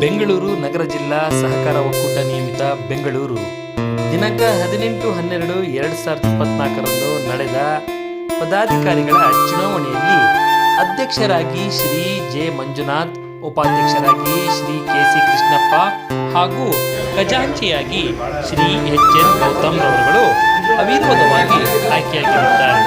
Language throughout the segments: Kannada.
ಬೆಂಗಳೂರು ನಗರ ಜಿಲ್ಲಾ ಸಹಕಾರ ಒಕ್ಕೂಟ ನಿಯಮಿತ ಬೆಂಗಳೂರು. ದಿನಾಂಕ ಹದಿನೆಂಟು ಹನ್ನೆರಡು ಎರಡು ಸಾವಿರದ ಇಪ್ಪತ್ನಾಲ್ಕರಂದು ನಡೆದ ಪದಾಧಿಕಾರಿಗಳ ಚುನಾವಣೆಯಲ್ಲಿ ಅಧ್ಯಕ್ಷರಾಗಿ ಶ್ರೀ ಜೆ ಮಂಜುನಾಥ್, ಉಪಾಧ್ಯಕ್ಷರಾಗಿ ಶ್ರೀ ಕೆ ಸಿ ಕೃಷ್ಣಪ್ಪ ಹಾಗೂ ಖಜಾಂಚಿಯಾಗಿ ಶ್ರೀ ಎಚ್ ಎನ್ ಗೌತಮ್ ರವರುಗಳು ಅವಿರೋಧವಾಗಿ ಆಯ್ಕೆಯಾಗಿರುತ್ತಾರೆ.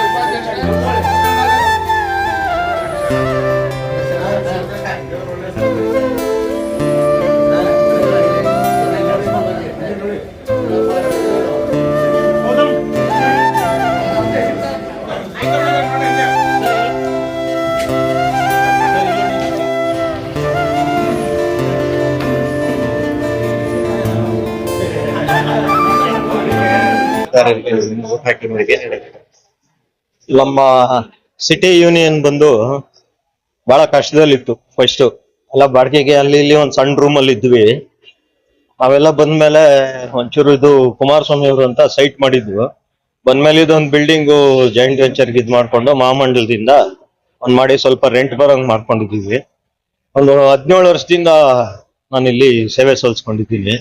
ನಮ್ಮ ಸಿಟಿ ಯೂನಿಯನ್ ಬಂದು ಬಹಳ ಕಷ್ಟದಲ್ಲಿತ್ತು ಫಸ್ಟ್ ಎಲ್ಲ ಬಾಡಿಗೆಗೆ ಅಲ್ಲಿ ಇಲ್ಲಿ ಒಂದ್ ಸಣ್ಣ ರೂಮ್ ಅಲ್ಲಿ ಇದ್ವಿ. ಅವೆಲ್ಲ ಬಂದ್ಮೇಲೆ ಒಂಚೂರು ಇದು ಕುಮಾರಸ್ವಾಮಿ ಅವರು ಅಂತ ಸೈಟ್ ಮಾಡಿದ್ವು. ಬಂದ್ಮೇಲೆ ಇದೊಂದು ಬಿಲ್ಡಿಂಗು ಜಾಯಿಂಟ್ ವೆಂಚರ್ ಇದ್ ಮಾಡ್ಕೊಂಡು ಮಹಾಮಂಡಲದಿಂದ ಒಂದ್ ಮಾಡಿ ಸ್ವಲ್ಪ ರೆಂಟ್ ಬರೋಂಗ್ ಮಾಡ್ಕೊಂಡಿದ್ದೀವಿ. ಒಂದು ಹದಿನೇಳು ವರ್ಷದಿಂದ ನಾನು ಇಲ್ಲಿ ಸೇವೆ ಸಲ್ಲಿಸ್ಕೊಂಡಿದ್ದೀನಿ.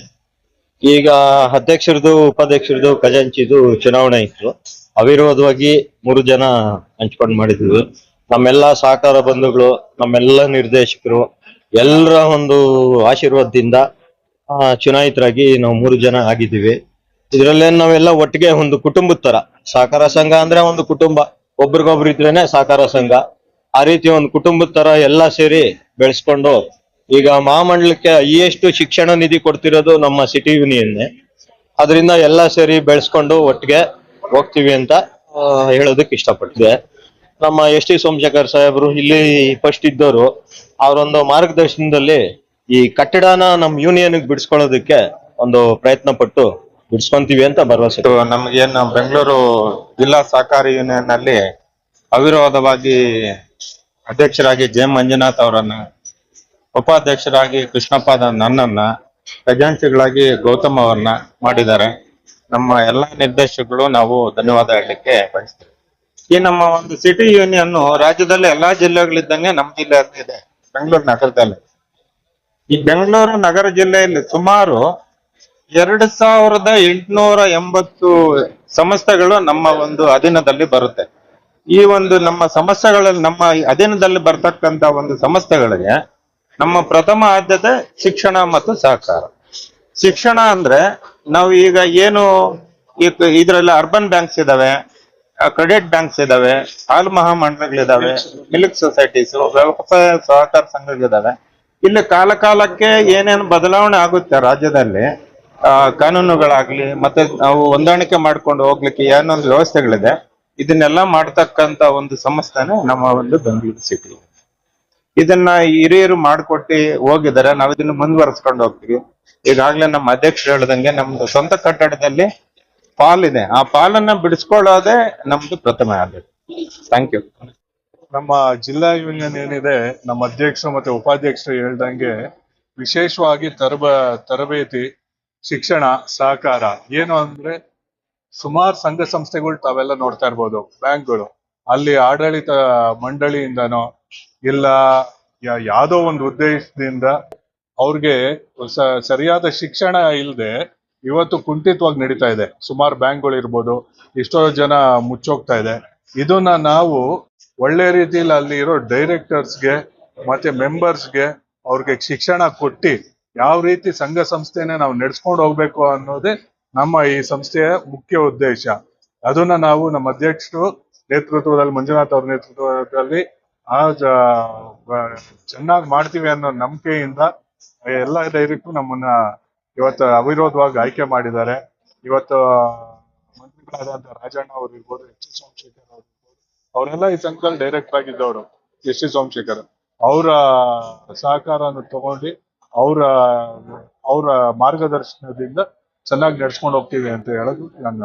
ಈಗ ಅಧ್ಯಕ್ಷರದು ಉಪಾಧ್ಯಕ್ಷರದು ಖಜಾಂಚಿದು ಚುನಾವಣೆ ಇತ್ತು. ಅವಿರೋಧವಾಗಿ ಮೂರು ಜನ ಹಂಚ್ಕೊಂಡ್ ಮಾಡಿದ್ವಿ. ನಮ್ಮೆಲ್ಲ ಸಹಕಾರ ಬಂಧುಗಳು ನಮ್ಮೆಲ್ಲ ನಿರ್ದೇಶಕರು ಎಲ್ಲರ ಒಂದು ಆಶೀರ್ವಾದದಿಂದ ಆ, ಚುನಾಯಿತರಾಗಿ ನಾವು ಮೂರು ಜನ ಆಗಿದ್ದೀವಿ. ಇದರಲ್ಲೇ ನಾವೆಲ್ಲ ಒಟ್ಟಿಗೆ ಒಂದು ಕುಟುಂಬದ ತರ. ಸಹಕಾರ ಸಂಘ ಅಂದ್ರೆ ಒಂದು ಕುಟುಂಬ. ಒಬ್ರಿಗೊಬ್ರು ಇದ್ರೇನೆ ಸಹಕಾರ ಸಂಘ. ಆ ರೀತಿ ಒಂದು ಕುಟುಂಬದ ತರ ಎಲ್ಲ ಸೇರಿ ಬೆಳೆಸ್ಕೊಂಡು ಈಗ ಮಹಾಮಂಡಲಕ್ಕೆ ಹೈಯೆಸ್ಟ್ ಶಿಕ್ಷಣ ನಿಧಿ ಕೊಡ್ತಿರೋದು ನಮ್ಮ ಸಿಟಿ ಯೂನಿಯನ್ ಅದರಿಂದ ಎಲ್ಲ ಸೇರಿ ಬೆಳೆಸ್ಕೊಂಡು ಒಟ್ಟಿಗೆ ಹೋಗ್ತೀವಿ ಅಂತ ಹೇಳೋದಕ್ಕೆ ಇಷ್ಟಪಟ್ಟಿದೆ ನಮ್ಮ ಎಸ್ ಟಿ ಸೋಮಶೇಖರ್ ಸಾಹೇಬರು ಇಲ್ಲಿ ಫಸ್ಟ್ ಇದ್ದವರು ಅವರೊಂದು ಮಾರ್ಗದರ್ಶನದಲ್ಲಿ ಈ ಕಟ್ಟಡನ ನಮ್ಮ ಯೂನಿಯನ್ ಬಿಡಿಸ್ಕೊಳ್ಳೋದಕ್ಕೆ ಒಂದು ಪ್ರಯತ್ನ ಪಟ್ಟು ಬಿಡಿಸ್ಕೊಂತೀವಿ ಅಂತ ಭರವಸೆ. ಇವತ್ತು ನಮಗೇನು ಬೆಂಗಳೂರು ಜಿಲ್ಲಾ ಸಹಕಾರಿ ಯೂನಿಯನ್ ಅಲ್ಲಿ ಅವಿರೋಧವಾಗಿ ಅಧ್ಯಕ್ಷರಾಗಿ ಜೆ ಮಂಜುನಾಥ್ ಅವರನ್ನ ಉಪಾಧ್ಯಕ್ಷರಾಗಿ ಕೃಷ್ಣಪ್ಪ ನನ್ನನ್ನ, ಖಜಾಂಚಿಗಳಾಗಿ ಗೌತಮ್ ಅವರನ್ನ ಮಾಡಿದ್ದಾರೆ. ನಮ್ಮ ಎಲ್ಲಾ ನಿರ್ದೇಶಕರು ನಾವು ಧನ್ಯವಾದ ಹೇಳಲಿಕ್ಕೆ ಬಯಸ್ತೇವೆ. ಈ ನಮ್ಮ ಒಂದು ಸಿಟಿ ಯೂನಿಯನ್ ರಾಜ್ಯದಲ್ಲಿ ಎಲ್ಲಾ ಜಿಲ್ಲೆಗಳಿದ್ದಂಗೆ ನಮ್ಮ ಜಿಲ್ಲೆಯಲ್ಲಿ ಇದೆ, ಬೆಂಗಳೂರು ನಗರದಲ್ಲಿ. ಈ ಬೆಂಗಳೂರು ನಗರ ಜಿಲ್ಲೆಯಲ್ಲಿ ಸುಮಾರು ಎರಡು ಸಾವಿರದ ಎಂಟುನೂರ ಎಂಬತ್ತು ಸಂಸ್ಥೆಗಳು ನಮ್ಮ ಒಂದು ಅಧೀನದಲ್ಲಿ ಬರುತ್ತೆ. ಈ ಒಂದು ನಮ್ಮ ಸಮಸ್ಯೆಗಳಲ್ಲಿ ನಮ್ಮ ಅಧೀನದಲ್ಲಿ ಬರ್ತಕ್ಕಂತ ಒಂದು ಸಂಸ್ಥೆಗಳಿಗೆ ನಮ್ಮ ಪ್ರಥಮ ಆದ್ಯತೆ ಶಿಕ್ಷಣ ಮತ್ತು ಸಹಕಾರ. ಶಿಕ್ಷಣ ಅಂದ್ರೆ ನಾವು ಈಗ ಏನು ಇದರಲ್ಲಿ ಅರ್ಬನ್ ಬ್ಯಾಂಕ್ಸ್ ಇದಾವೆ ಕ್ರೆಡಿಟ್ ಬ್ಯಾಂಕ್ಸ್ ಇದಾವೆ ಹಾಲು ಮಹಾಮಂಡಲಗಳಿದಾವೆ ಮಿಲ್ಕ್ ಸೊಸೈಟೀಸ್ ವ್ಯವಸಾಯ ಸಹಕಾರ ಸಂಘಗಳಿದಾವೆ. ಇಲ್ಲಿ ಕಾಲ ಕಾಲಕ್ಕೆ ಏನೇನು ಬದಲಾವಣೆ ಆಗುತ್ತೆ ರಾಜ್ಯದಲ್ಲಿ ಆ, ಕಾನೂನುಗಳಾಗ್ಲಿ ಮತ್ತೆ ನಾವು ಹೊಂದಾಣಿಕೆ ಮಾಡ್ಕೊಂಡು ಹೋಗ್ಲಿಕ್ಕೆ ಏನೊಂದು ವ್ಯವಸ್ಥೆಗಳಿದೆ ಇದನ್ನೆಲ್ಲ ಮಾಡ್ತಕ್ಕಂತ ಒಂದು ಸಂಸ್ಥೆನೇ ನಮ್ಮ ಒಂದು ಬೆಂಗಳೂರು ಸಿಟಿ ಇದನ್ನ ಹಿರಿಯರು ಮಾಡ್ಕೊಟ್ಟಿ ಹೋಗಿದ್ದಾರೆ, ನಾವು ಇದನ್ನ ಮುಂದುವರಿಸ್ಕೊಂಡು ಹೋಗ್ತೀವಿ. ಈಗಾಗ್ಲೇ ನಮ್ಮ ಅಧ್ಯಕ್ಷರು ಹೇಳ್ದಂಗೆ ನಮ್ದು ಸ್ವಂತ ಕಟ್ಟಡದಲ್ಲಿ ಪಾಲಿದೆ. ಆ ಪಾಲನ್ನ ಬಿಡಿಸ್ಕೊಳ್ಳೋದೇ ನಮ್ದು ಪ್ರಥಮ ಆದ್ಯತೆ. ಥ್ಯಾಂಕ್ ಯು ನಮ್ಮ ಜಿಲ್ಲಾ ಯೂನಿಯನ್ ಏನಿದೆ, ನಮ್ಮ ಅಧ್ಯಕ್ಷರು ಮತ್ತೆ ಉಪಾಧ್ಯಕ್ಷರು ಹೇಳ್ದಂಗೆ ವಿಶೇಷವಾಗಿ ತರಬ, ತರಬೇತಿ, ಶಿಕ್ಷಣ, ಸಹಕಾರ ಏನು ಅಂದ್ರೆ ಸುಮಾರು ಸಂಘ ಸಂಸ್ಥೆಗಳು ತಾವೆಲ್ಲ ನೋಡ್ತಾ ಇರ್ಬೋದು, ಬ್ಯಾಂಕ್ಗಳು. ಅಲ್ಲಿ ಆಡಳಿತ ಮಂಡಳಿಯಿಂದನೋ ಇಲ್ಲ ಯಾವುದೋ ಒಂದು ಉದ್ದೇಶದಿಂದ ಅವ್ರಿಗೆ ಸರಿಯಾದ ಶಿಕ್ಷಣ ಇಲ್ಲದೆ ಇವತ್ತು ಕುಂಠಿತವಾಗಿ ನಡೀತಾ ಇದೆ. ಸುಮಾರು ಬ್ಯಾಂಕ್ಗಳು ಇರ್ಬೋದು, ಎಷ್ಟೋ ಜನ ಮುಚ್ಚೋಗ್ತಾ ಇದೆ. ಇದನ್ನ ನಾವು ಒಳ್ಳೆ ರೀತಿಯಲ್ಲಿ ಅಲ್ಲಿ ಇರೋ ಡೈರೆಕ್ಟರ್ಸ್ಗೆ ಮತ್ತೆ ಮೆಂಬರ್ಸ್ಗೆ ಅವ್ರಿಗೆ ಶಿಕ್ಷಣ ಕೊಟ್ಟು ಯಾವ ರೀತಿ ಸಂಘ ಸಂಸ್ಥೆನೆ ನಾವು ನಡೆಸ್ಕೊಂಡು ಹೋಗ್ಬೇಕು ಅನ್ನೋದೇ ನಮ್ಮ ಈ ಸಂಸ್ಥೆಯ ಮುಖ್ಯ ಉದ್ದೇಶ. ಅದನ್ನ ನಾವು ನಮ್ಮ ಅಧ್ಯಕ್ಷರು ನೇತೃತ್ವದಲ್ಲಿ, ಮಂಜುನಾಥ್ ಅವ್ರ ನೇತೃತ್ವದಲ್ಲಿ ಆ ಚೆನ್ನಾಗಿ ಮಾಡ್ತೀವಿ ಅನ್ನೋ ನಂಬಿಕೆಯಿಂದ ಎಲ್ಲ ಧೈರ್ಯಕ್ಕೂ ನಮ್ಮನ್ನ ಇವತ್ತು ಅವಿರೋಧವಾಗಿ ಆಯ್ಕೆ ಮಾಡಿದ್ದಾರೆ. ಇವತ್ತು ಮಂತ್ರಿಗಳಾದಂತ ರಾಜಣ್ಣ ಅವರು ಇರ್ಬೋದು, ಎಚ್ ಎಸ್ ಸೋಮಶೇಖರ್ ಅವ್ರು ಅವರೆಲ್ಲ ಈ ಸಂಘದಲ್ಲಿ ಡೈರೆಕ್ಟ್ ಆಗಿದ್ದವರು ಎಸ್ ಎಸ್ ಸೋಮಶೇಖರ್. ಅವರ ಸಹಕಾರನ ತಗೊಂಡು ಅವರ ಅವರ ಮಾರ್ಗದರ್ಶನದಿಂದ ಚೆನ್ನಾಗಿ ನಡ್ಸ್ಕೊಂಡು ಹೋಗ್ತೀವಿ ಅಂತ ಹೇಳೋದು ನನ್ನ